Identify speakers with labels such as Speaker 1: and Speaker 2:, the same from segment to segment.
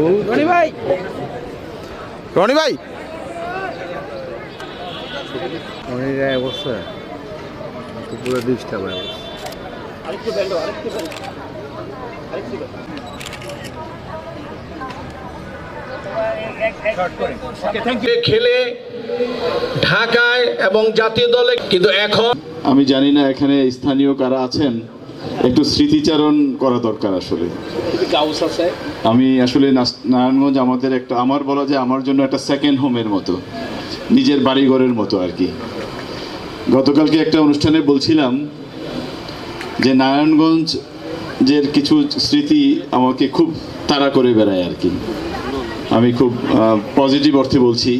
Speaker 1: রনি ভাই।
Speaker 2: রনি ভাই।
Speaker 3: অনেক অবস্থা। পুরো ডিস্টার্ব হয়ে গেছে।
Speaker 1: আরেকটু ব্যান্ডো আরেকটু আরেকটু
Speaker 4: খেলে ঢাকায় এবং জাতীয় দলে কিন্তু এখন
Speaker 5: আমি জানি না এখানে স্থানীয় কারা আছেন। একটু স্মৃতিচারণ করা দরকার আসলে। আমি আসলে নারায়ণগঞ্জ আমাদের একটা আমার বলা যায় আমার জন্য একটা সেকেন্ড হোমের মতো নিজের বাড়িঘরের মতো আর কি। গতকালকে একটা অনুষ্ঠানে বলছিলাম যে নারায়ণগঞ্জ যে কিছু স্মৃতি আমাকে খুব তাড়া করে বেড়ায় আর কি। আমি খুব পজিটিভ অর্থে বলছি।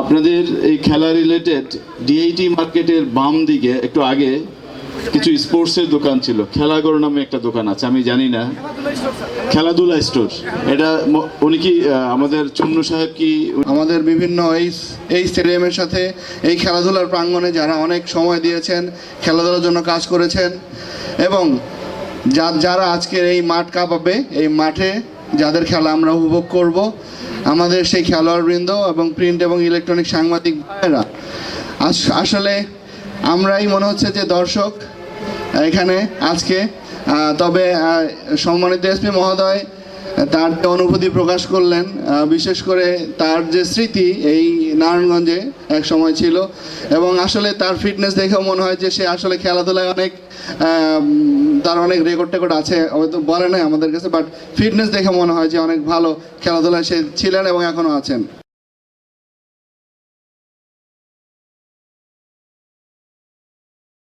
Speaker 5: আপনাদের এই খেলা রিলেটেড ডিআইটি মার্কেটের বাম দিকে একটু আগে কিছু স্পোর্টসের দোকান ছিল। খেলাঘর নামে একটা দোকান আছে, আমি জানি না। খেলাধুলা স্টোর। এটা উনি কি আমাদের চুন্নু সাহেব কি
Speaker 6: আমাদের বিভিন্ন এই এই স্টেডিয়ামের সাথে এই খেলাধুলার প্রাঙ্গণে যারা অনেক সময় দিয়েছেন, খেলাধুলার জন্য কাজ করেছেন এবং যা যারা আজকের এই মাঠ কাঁপাবে, এই মাঠে যাদের খেলা আমরা উপভোগ করব, আমাদের সেই খেলোয়াড়বৃন্দ এবং প্রিন্ট এবং ইলেকট্রনিক সাংবাদিক আসলে আমরাই মনে হচ্ছে যে দর্শক, এখানে, আজকে তবে সম্মানিত এসপি মহোদয়, তার যে অনুভূতি প্রকাশ করলেন বিশেষ করে তার যে স্মৃতি এই নারায়ণগঞ্জে এক সময় ছিল, এবং আসলে তার ফিটনেস দেখেও মনে হয় যে সে আসলে খেলাধুলায় অনেক তার অনেক রেকর্ড টেকর্ড আছে, হয়তো বলে নাই আমাদের কাছে বাট ফিটনেস দেখে মনে হয় যে অনেক ভালো খেলাধুলায় সে ছিলেন এবং এখনও আছেন।